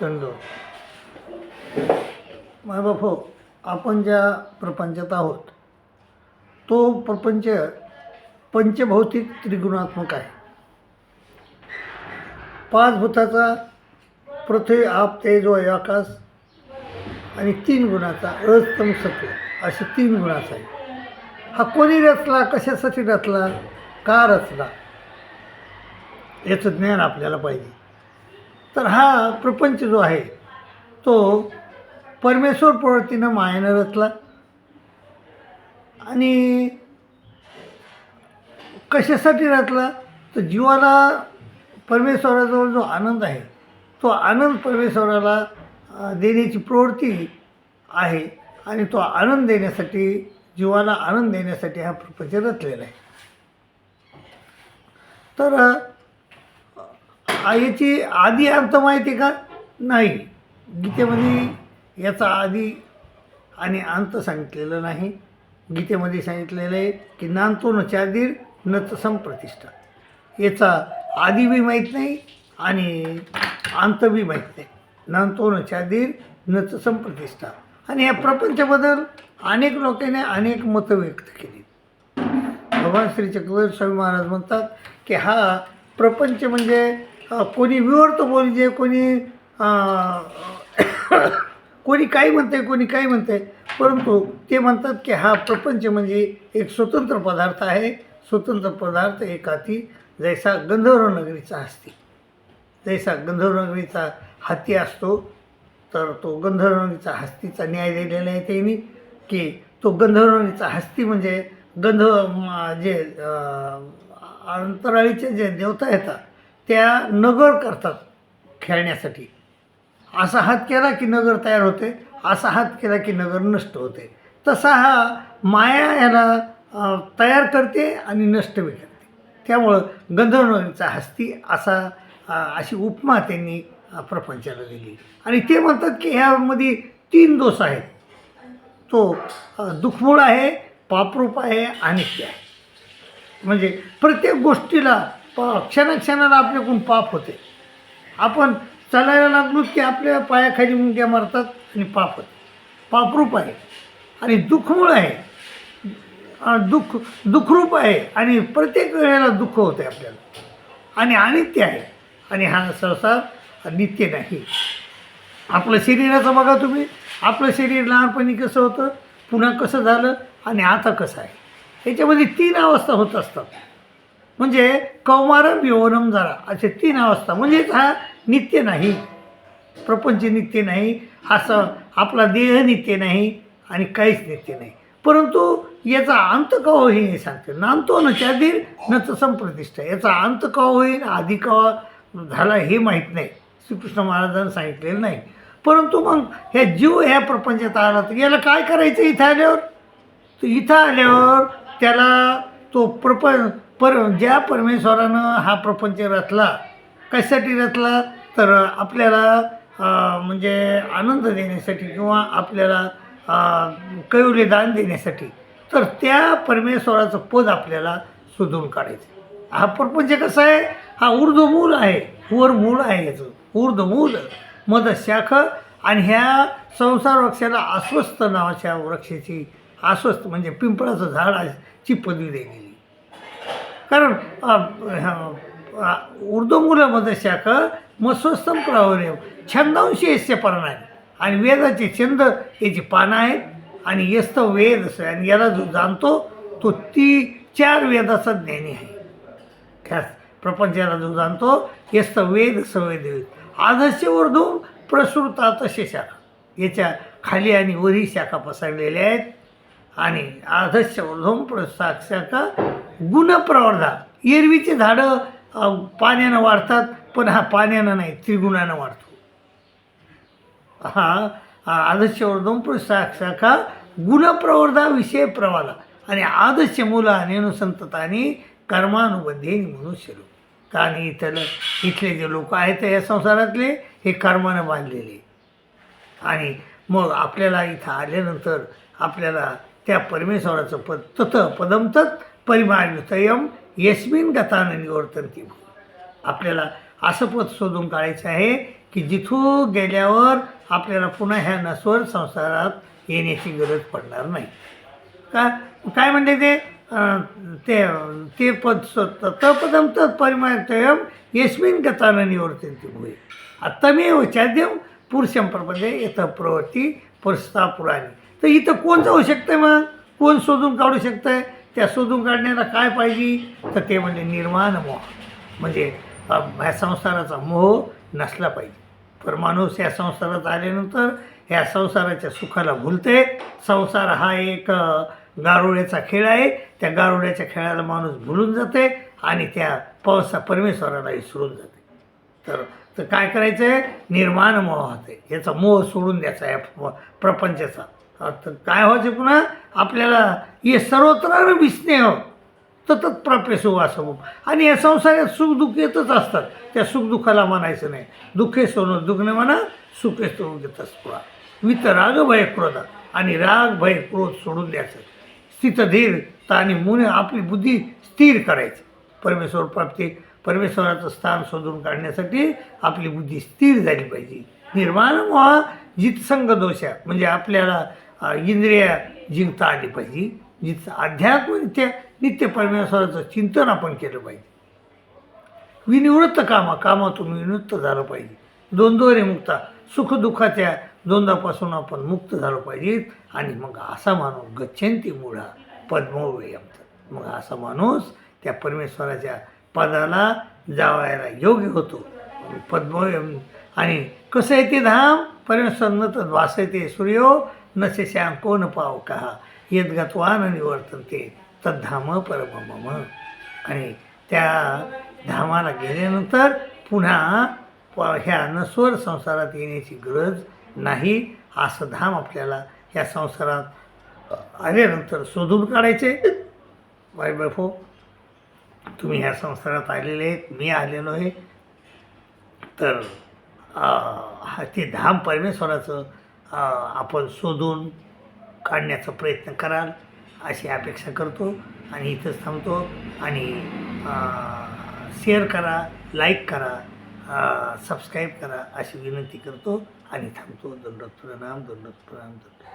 दंडवत मायबाप हो आपण ज्या प्रपंचात आहोत तो प्रपंच पंचभौतिक त्रिगुणात्मक आहे. पाच भूताचा पृथ्वी आप तेज व आकाश आणि तीन गुणाचा अस्तम सत्व असे तीन गुणाचा आहे हा कोणी रचला कशासाठी रचला का रचला याचं ज्ञान आपल्याला पाहिजे. तर हा प्रपंच जो आहे तो परमेश्वर प्रवृत्तीनं मायेनं रचला. आणि कशासाठी रचला? तर जीवाला परमेश्वराजवळ जो आनंद आहे तो आनंद परमेश्वराला देण्याची प्रवृत्ती आहे. आणि तो आनंद देण्यासाठी जीवाला आनंद देण्यासाठी हा प्रपंच रचलेला आहे. तर याची आधी अर्थ माहिती का? नाही. गीतेमध्ये याचा आधी आणि अंत सांगितलेलं नाही. गीतेमध्ये सांगितलेलं आहे की नांतो न चादीर न संप्रतिष्ठा. याचा आधी बी माहीत नाही आणि अंत बी माहीत नाही. नांतो न चादीर न संप्रतिष्ठा. आणि या प्रपंचाबद्दल अनेक लोकांनी अनेक मतं व्यक्त केली. भगवान श्री चक्रधर स्वामी महाराज म्हणतात की हा प्रपंच म्हणजे कोणी विवर्त बोलते कोणी कोणी काही म्हणते कोणी काही म्हणते परंतु ते म्हणतात की हा प्रपंच म्हणजे एक स्वतंत्र पदार्थ आहे. स्वतंत्र पदार्थ एक हाती जैसा गंधर्व नगरीचा हस्ती. जैसा गंधर्व नगरीचा हत्ती असतो तर तो गंधर्व नगरीचा हस्तीचा न्याय दिलेला आहे त्यांनी की तो गंधर्व नगरीचा हस्ती म्हणजे गंधर्व जे अंतराळीचे जे देवता येतात त्या नगर करतात खेळण्यासाठी. असा हात केला की नगर तयार होते असा हात केला की नगर नष्ट होते. तसा हा माया याला तयार करते आणि नष्ट बी करते. त्यामुळं गंधर्वचा हस्ती असा अशी उपमा त्यांनी प्रपंचाला दिली. आणि ते म्हणतात की ह्यामध्ये तीन दोष आहेत. तो दुखमूळ आहे पापरूप आहे आणि आहे. म्हणजे प्रत्येक गोष्टीला क्षणाक्षणाला आपल्याकडून पाप होते. आपण चालायला लागलो की आपल्या पायाखाली मुंग्या मारतात आणि पाप होते. पापरूप आहे. आणि दुःखमूळ आहे. दुःख दुःखरूप आहे. आणि प्रत्येक वेळेला दुःख होते आपल्याला. आणि अनित्य आहे. आणि हा संसार नित्य नाही. आपलं शरीराचं बघा तुम्ही. आपलं शरीर लहानपणी कसं होतं? पुन्हा कसं झालं? आणि आता कसं आहे? याच्यामध्ये तीन अवस्था होत असतात. म्हणजे कौमारम यवनम जरा असे तीन अवस्था. म्हणजेच हा नित्य नाही. प्रपंच नित्य नाही. असं आपला देह नित्य नाही आणि काहीच नित्य नाही. परंतु याचा अंत का होईल हे सांगते. नांतो न त्याधीर न तसम प्रतिष्ठा याचा अंत का होईल आधी का झाला हे माहीत नाही. श्रीकृष्ण महाराजांनी सांगितलेलं नाही. परंतु मग ह्या जीव ह्या प्रपंचात आला तर याला काय करायचं इथं आल्यावर? तर इथं आल्यावर त्याला तो प्रप पर ज्या परमेश्वरानं हा प्रपंच रचला कशासाठी रचला? तर आपल्याला म्हणजे आनंद देण्यासाठी किंवा आपल्याला कैवले दान देण्यासाठी. तर त्या परमेश्वराचं पद आपल्याला शोधून काढायचं. हा प्रपंच कसा आहे? हा ऊर्ध्वमूल आहे. वर मूल आहे याचं. ऊर्ध्वमूल मद शाख आणि ह्या संसार वृक्षाला अस्वस्थ नावाच्या वृक्षाची अस्वस्थ म्हणजे पिंपळाचं झाड ची पदवी दिलेली कारण ऊर्ध्वमूलमध्ये शाख मस्वस्थम प्रवरे छंदांशी यस्य आहे. आणि वेदाचे छंद याची पानं आहेत. आणि यस्त वेद असं आणि याला जो जाणतो तो ती चार वेदाचा ज्ञानी आहे. खास प्रपंचाला जो जाणतो यस्त वेद सवेद आदर्श ऊर्ध्व प्रसृतात शाखा. याच्या खाली आणि वरी शाखा पसरलेल्या आहेत. आणि आदर्श ऊर्ध्वम प्रसाद शाखा गुणप्रवर्धा. एरवीचे झाडं पाण्यानं वाढतात पण हा पाण्यानं नाही त्रिगुणानं वाढतो. हा आदर्शवर्धन पुरुषाखा प्रसाक गुणप्रवर्धा विषय प्रवाला. आणि आदर्श मुला आणि आणि कर्मानुबंधे मनुष्य लोक. आणि इथलं इथले जे लोक आहेत या संसारातले हे कर्मानं बांधलेले. आणि मग आपल्याला इथं आल्यानंतर आपल्याला त्या परमेश्वराचं पद तथ पदमतत परिमाणयुतयम यस्मिन गतानं निवर्तनती. आपल्याला असं पद शोधून काढायचं आहे की जिथून गेल्यावर आपल्याला पुन्हा ह्या नसवर संसारात येण्याची गरज पडणार नाही. का? काय म्हणते ते? ते ते पद स्वत तपदम तत्परिमयम यस्मिन गता न निवर्तन्ति भूय आत्तमेव चाद्यम पुरुषम प्रपदे येतं प्रवृत्ती पुरस्ता पुराणी तर इथं कोण जाऊ शकतं मग? कोण शोधून काढू शकतंय? त्या शोधून काढण्याला काय पाहिजे? तर ते म्हणजे निर्माण मोह. म्हणजे ह्या संसाराचा मोह नसला पाहिजे. पर माणूस या संसारात आल्यानंतर ह्या संसाराच्या सुखाला भुलते. संसार हा एक गारुड्याचा खेळ आहे. त्या गारुड्याच्या खेळाला माणूस भुलून जाते आणि त्या पावसा परमेश्वराला विसरून जाते. तर तर काय करायचं आहे निर्माण मोह होते. याचा मोह सोडून द्यायचा या प्रपंचाचा. तर काय व्हायचं पुन्हा? आपल्याला हे सर्वत्र विस्नेह सतत प्राप्य सुवासमूप आणि या संसारात सुखदुःख येतच असतात. त्या सुखदुःखाला म्हणायचं नाही. दुःखे सोनं दुखणे म्हणा सुखे सोडून घेतात पुरा वित राग भय क्रोध. आणि राग भय क्रोध सोडून द्यायचं. स्थितधीरता आणि मुने आपली बुद्धी स्थिर करायची. परमेश्वर प्राप्ती परमेश्वराचं स्थान शोधून काढण्यासाठी आपली बुद्धी स्थिर झाली पाहिजे. निर्माण व्हा जितसंग दोषा म्हणजे आपल्याला इंद्रिय जिंकता आली पाहिजे. जिथं अध्यात्म नित्य नित्य परमेश्वराचं चिंतन आपण केलं पाहिजे. विनिवृत्त कामा कामातून विनिवृत्त झालं पाहिजे. द्वंद्वरे मुक्ता सुखदुःखाच्या द्वंद्वापासून आपण मुक्त झालो पाहिजे. आणि मग असा माणूस गच्छंती मुळा पद्मव्ययम मग असा माणूस त्या परमेश्वराच्या पदाला जावायला योग्य होतो. पद्मव्यम आणि कसं आहे ते धाम? परमेश्वर न तर तद वासयते सूर्यो नसे श्याम न पाव कहा। यद्गत्वान निवर्तनते तद्धाम परम मम। आणि त्या धामाला गेल्यानंतर पुन्हा प- ह्या नस्वर संसारात येण्याची गरज नाही असं धाम आपल्याला ह्या संसारात आल्यानंतर शोधून काढायचे. बाय बायफो तुम्ही ह्या संसारात आलेले आहेत मी आलेलो आहे. तर हा ते धाम परमेश्वराचं आपण शोधून काढण्याचा प्रयत्न कराल अशी अपेक्षा करतो. आणि इथंच थांबतो. आणि शेअर करा लाईक करा सबस्क्राईब करा अशी विनंती करतो. आणि थांबतो. दंडोत प्रणाम दंडोत प्रणाम दंड